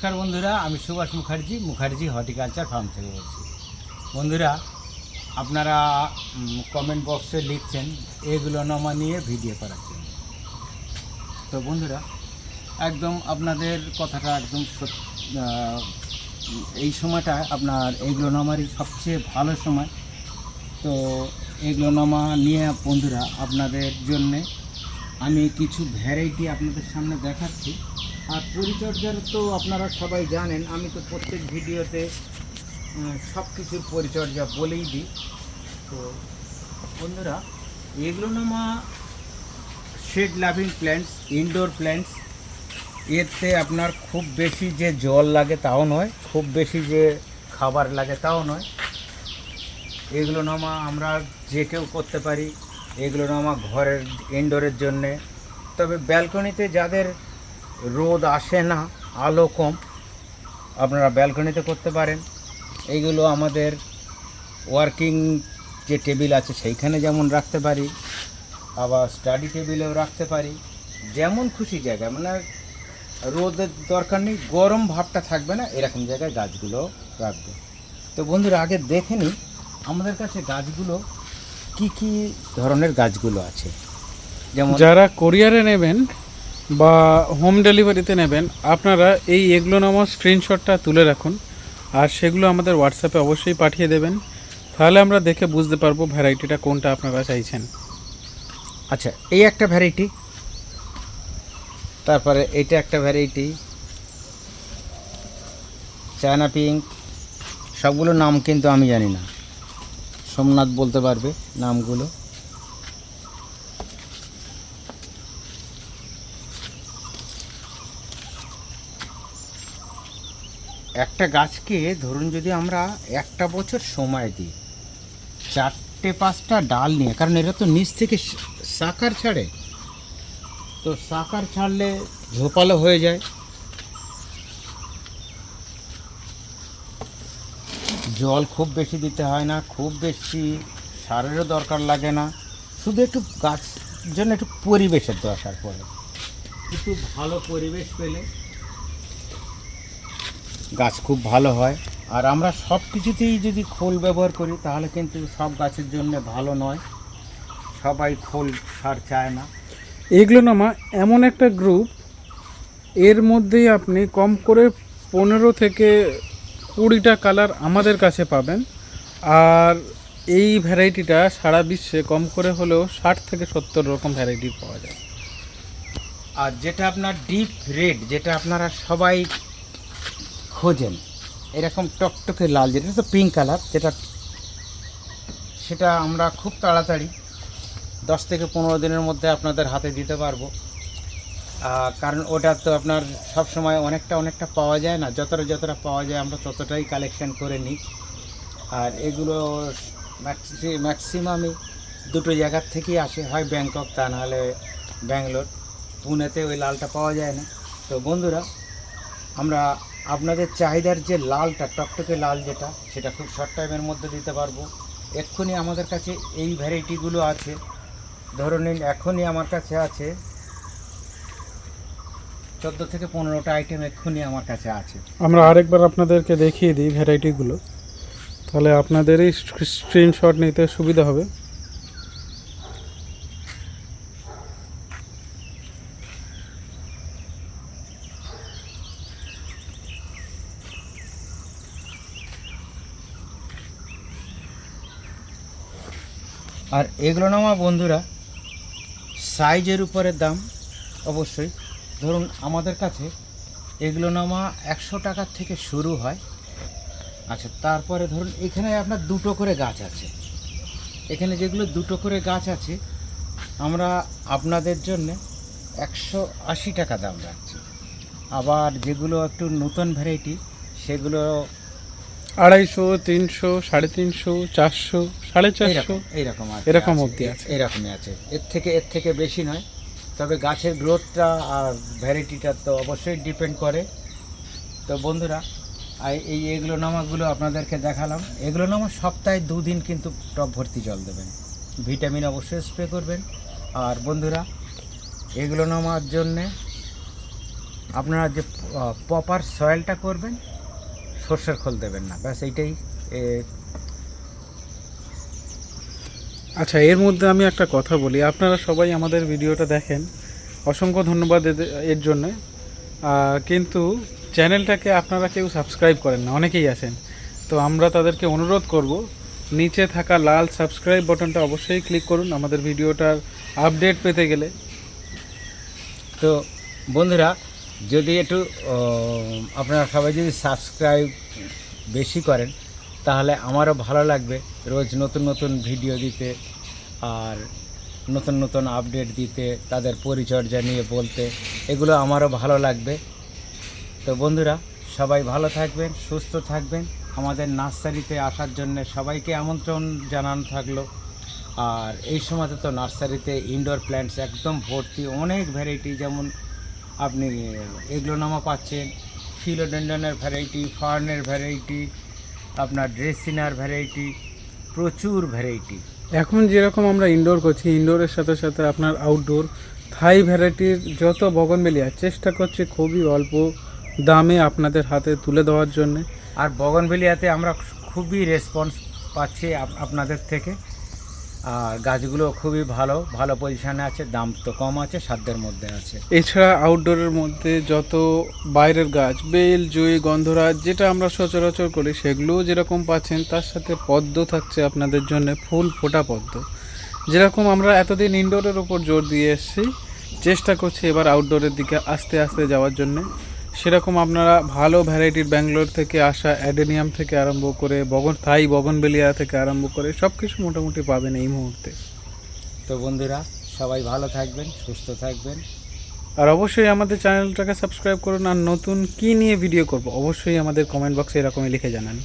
নমস্কার বন্ধুরা, আমি সুভাষ মুখার্জি মুখার্জি হর্টিকালচার ফার্ম থেকে বলছি। বন্ধুরা, আপনারা কমেন্ট বক্সে লিখছেন, এগুলো নমা নিয়ে ভিডিও করার জন্য। তো বন্ধুরা, একদম আপনাদের কথাটা একদম এই সময়টা আপনার এগুলো নমারই সবচেয়ে ভালো সময়। তো এগুলো নমা নিয়ে বন্ধুরা, আপনাদের জন্যে আমি কিছু ভ্যারাইটি আপনাদের সামনে দেখাচ্ছি। আর পরিচর্যার তো আপনারা সবাই জানেন, আমি তো প্রত্যেক ভিডিওতে সব কিছুর পরিচর্যা বলেই দিই। তো বন্ধুরা এগুলো নামা shade loving plants indoor plants এতে আপনার খুব বেশি যে জল লাগে তাও নয়, খুব বেশি যে খাবার লাগে তাও নয়। এগুলো নামা আমরা যে কেউ করতে পারি এগুলো নামা ঘরের ইনডোরের জন্যে। তবে ব্যালকনিতে যাদের রোদ আসে না, আলো কম। আপনারা ব্যালকনিতে করতে পারেন। এইগুলো আমাদের ওয়ার্কিং যে টেবিল আছে সেইখানে যেমন রাখতে পারি, আবার স্টাডি টেবিলেও রাখতে পারি। যেমন খুশি জায়গা মানে রোদের দরকার নেই, গরম ভাবটা থাকবে না, এরকম জায়গায় গাছগুলো রাখবে। তো বন্ধুরা, আগে দেখে নিই, আমাদের কাছে গাছগুলো কি কি ধরনের গাছগুলো আছে? যেমন যারা কোরিয়ারে নেবেন বা হোম ডেলিভারিতে নেবেন, আপনারা এই এগুলো নামা স্ক্রিনশটটা তুলে রাখুন আর সেগুলো আমাদের হোয়াটসঅ্যাপে অবশ্যই পাঠিয়ে দেবেন। তাহলে আমরা দেখে বুঝতে পারব ভ্যারাইটিটা কোনটা আপনারা চাইছেন। আচ্ছা এই একটা ভ্যারাইটি তারপরে এটা একটা ভ্যারাইটি চায়না পিঙ্ক সবগুলো নাম কিন্তু আমি জানি না। সোমনাথ বলতে পারবে নামগুলো। একটা গাছকে ধরুন যদি আমরা একটা বছর সময় দিই, চারটে, পাঁচটা ডাল নিয়ে, কারণ এরা তো নিচ থেকে সাকার ছাড়ে, তো সাকার ছাড়লে ঝোপালো হয়ে যায়। জল খুব বেশি দিতে হয় না, খুব বেশি সারেরও দরকার লাগে না, শুধু একটু গাছ জন্য একটু পরিবেশের দরকার পড়ে। একটু ভালো পরিবেশ পেলে গাছ খুব ভালো হয়। আর আমরা সব কিছুতেই যদি খোল ব্যবহার করি তাহলে কিন্তু সব গাছের জন্য ভালো নয়। সবাই খোল সার চায় না। এগুলো নামা এমন একটা গ্রুপ এর মধ্যেই আপনি কম করে পনেরো থেকে কুড়িটা কালার আমাদের কাছে পাবেন। আর এই ভ্যারাইটিটা সারা বিশ্বে কম করে হলেও ষাট থেকে সত্তর রকম ভ্যারাইটি পাওয়া যায়। আর যেটা আপনার ডিপ রেড যেটা আপনারা সবাই খোঁজেন এরকম টকটকে লাল যেটা তো পিঙ্ক কালার যেটা সেটা আমরা খুব তাড়াতাড়ি দশ থেকে পনেরো দিনের মধ্যে আপনাদের হাতে দিতে পারব। কারণ ওটা তো আপনার সব সময় অনেকটা অনেকটা পাওয়া যায় না, যতটা যতটা পাওয়া যায় আমরা ততটাই কালেকশন করে নিই। আর এগুলো ম্যাক্সিমামই দুটো জায়গার থেকেই আসে, হয় ব্যাংকক তা নাহলে ব্যাঙ্গালোর পুনেতে ওই লালটা পাওয়া যায় না। তো বন্ধুরা, আমরা আপনাদের চাহিদার যে লালটা, টকটকে লাল যেটা, সেটা খুব শর্ট টাইমের মধ্যে দিতে পারব। এক্ষুনি আমাদের কাছে এই ভ্যারাইটিগুলো আছে। ধরুন নিন, এখনই আমার কাছে আছে, চোদ্দ থেকে পনেরোটা আইটেম এক্ষুনি আমার কাছে আছে। আমরা আরেকবার আপনাদেরকে দেখিয়ে দিই ভ্যারাইটিগুলো তাহলে আপনাদেরই স্ক্রিনশট নিতে সুবিধা হবে। আর এগুলো না আমার বন্ধুরা, সাইজের উপরে দাম অবশ্যই। ধরুন আমাদের কাছে এগুলো নামা একশো টাকার থেকে শুরু হয়। আচ্ছা তারপরে ধরুন এখানে আপনার দুটো করে গাছ আছে। এখানে যেগুলো দুটো করে গাছ আছে, আমরা আপনাদের জন্য একশো আশি টাকা দাম রাখছি। আবার যেগুলো একটু নতুন ভ্যারাইটি সেগুলো আড়াইশো তিনশো সাড়ে তিনশো চারশো সাড়ে চারশো। এইরকম এরকম অবধি আছে। এরকমই আছে। এর থেকে এর থেকে বেশি নয়। তবে গাছের গ্রোথটা আর ভ্যারাইটিটা তো অবশ্যই ডিপেন্ড করে। তো বন্ধুরা আর এই এগুলো নামাগুলো আপনাদেরকে দেখালাম। এগুলো নামা সপ্তাহে দুদিন কিন্তু টপ ভর্তি জল দেবেন। ভিটামিন অবশ্যই স্প্রে করবেন। আর বন্ধুরা এগুলো নামার জন্যে আপনারা যে প্রপার সয়েলটা করবেন সর্ষের খোল দেবেন না, ব্যাস এইটাই আচ্ছা এর মধ্যে আমি একটা কথা বলি, আপনারা সবাই আমাদের ভিডিওটা দেখেন, অসংখ্য ধন্যবাদ এর জন্য কিন্তু চ্যানেলটাকে আপনারা কেউ সাবস্ক্রাইব করেন না, অনেকেই আছেন, তো আমরা তাদেরকে অনুরোধ করব, নিচে থাকা লাল সাবস্ক্রাইব বাটনটা অবশ্যই ক্লিক করুন, আমাদের ভিডিওটার আপডেট পেতে গেলে। তো বন্ধুরা যদি একটু আপনারা সবাই যদি সাবস্ক্রাইব বেশি করেন, তাহলে আমারও ভালো লাগবে রোজ নতুন নতুন ভিডিও দিতে আর নতুন নতুন আপডেট দিতে, তাদের পরিচর্যা নিয়ে বলতে, এগুলো আমারও ভালো লাগবে। তো বন্ধুরা, সবাই ভালো থাকবেন, সুস্থ থাকবেন। আমাদের নার্সারিতে আসার জন্য সবাইকে আমন্ত্রণ জানানো থাকল। আর এই সময়তে তো নার্সারিতে ইনডোর প্ল্যান্টস একদম ভর্তি, অনেক ভ্যারাইটি যেমন আপনি এগ্লোনামা পাচ্ছেন। ফিলোডেন্ডনের ভ্যারাইটি ফার্নের ভ্যারাইটি আপনার ড্রেসিনার ভ্যারাইটি প্রচুর ভ্যারাইটি এখন যেরকম আমরা ইনডোর করছি ইনডোরের সাথে সাথে আপনার আউটডোর থাই ভ্যারাইটির যত বগনবেলিয়া চেষ্টা করছি খুবই অল্প দামে আপনাদের হাতে তুলে দেওয়ার জন্যে। আর বগনভেলিয়াতে আমরা খুবই রেসপন্স পাচ্ছি আপ- আপনাদের থেকে। আর গাছগুলো খুবই ভালো ভালো পজিশানে আছে, দাম তো কম আছে সাধ্যের মধ্যে আছে। এছাড়া আউটডোরের মধ্যে যত বাইরের গাছ, বেল, জুই, গন্ধরাজ, যেটা আমরা সচরাচর করি, সেগুলোও যেরকম পাচ্ছেন, তার সাথে পদ্ম থাকছে আপনাদের জন্য, ফুল ফোটা পদ্ম। যেরকম আমরা এতদিন ইনডোরের ওপর জোর দিয়ে এসেছি, চেষ্টা করছি এবার আউটডোরের দিকে আস্তে আস্তে যাওয়ার জন্য। সেরকম আপনারা ভালো ভ্যারাইটির ব্যাঙ্গালোর থেকে আসা অ্যাডেনিয়াম থেকে আরম্ভ করে বগন থাই বগনবেলিয়া থেকে আরম্ভ করে সব কিছু মোটামুটি পাবেন এই মুহূর্তে। তো বন্ধুরা সবাই ভালো থাকবেন সুস্থ থাকবেন। আর অবশ্যই আমাদের চ্যানেলটাকে সাবস্ক্রাইব করুন আর নতুন কী নিয়ে ভিডিও করব অবশ্যই আমাদের কমেন্ট বক্সে এরকমই লিখে জানান।